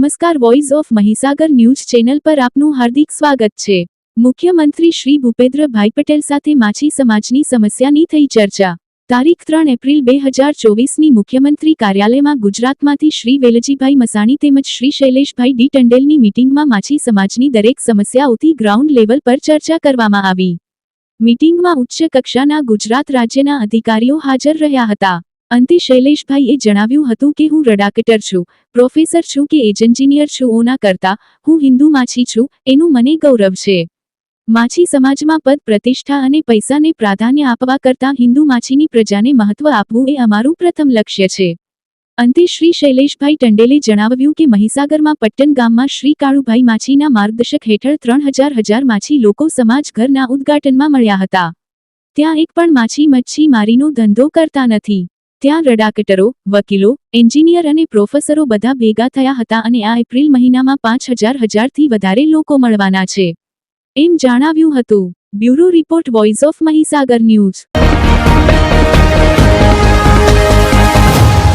નમસ્કાર voice of Mahisagar news channel પર આપનું હાર્દિક સ્વાગત છે. મુખ્યમંત્રી શ્રી ભૂપેન્દ્રભાઈ પટેલ સાથે માછી સમાજની સમસ્યાની થઈ ચર્ચા. તારીખ ત્રણ એપ્રિલ બે હજાર ચોવીસની મુખ્યમંત્રી કાર્યાલયમાં ગુજરાતમાંથી શ્રી વેલજીભાઈ મસાણી તેમજ શ્રી શૈલેષભાઈ ડી ટંડેલની મીટિંગમાં માછી સમાજની દરેક સમસ્યાઓથી ગ્રાઉન્ડ લેવલ પર ચર્ચા કરવામાં આવી. મીટિંગમાં ઉચ્ચ કક્ષાના ગુજરાત રાજ્યના અધિકારીઓ હાજર રહ્યા હતા. અંતે શૈલેષભાઈએ જણાવ્યું હતું કે હું રડાકટર છું, પ્રોફેસર છું કે એન્જિનિયર છું, ઓના કરતા હું હિન્દુ માછી છું, એનું મને ગૌરવ છે. માછી સમાજમાં પદ, પ્રતિષ્ઠા અને પૈસાને પ્રાધાન્ય આપવા કરતાં હિન્દુ માછીની પ્રજાને મહત્વ આપવું એ અમારું પ્રથમ લક્ષ્ય છે. અંતે શ્રી શૈલેષભાઈ ટંડેલે જણાવ્યું કે મહીસાગરમાં પટ્ટન ગામમાં શ્રી કાળુભાઈ માછીના માર્ગદર્શક હેઠળ ત્રણ હજાર હજાર માછી લોકો સમાજ ઘરના ઉદ્ઘાટનમાં મળ્યા હતા. ત્યાં એક પણ માછી મચ્છી મારીનો ધંધો કરતા નથી. ત્યાં રડાકટરો, વકીલો, એન્જિનિયર અને પ્રોફેસરો બધા ભેગા થયા હતા અને આ એપ્રિલ મહિનામાં પાંચ હજાર હજારથી વધારે લોકો મળવાના છે. એમ જણાવ્યું હતું. Bureau report voice of Mahisagar news.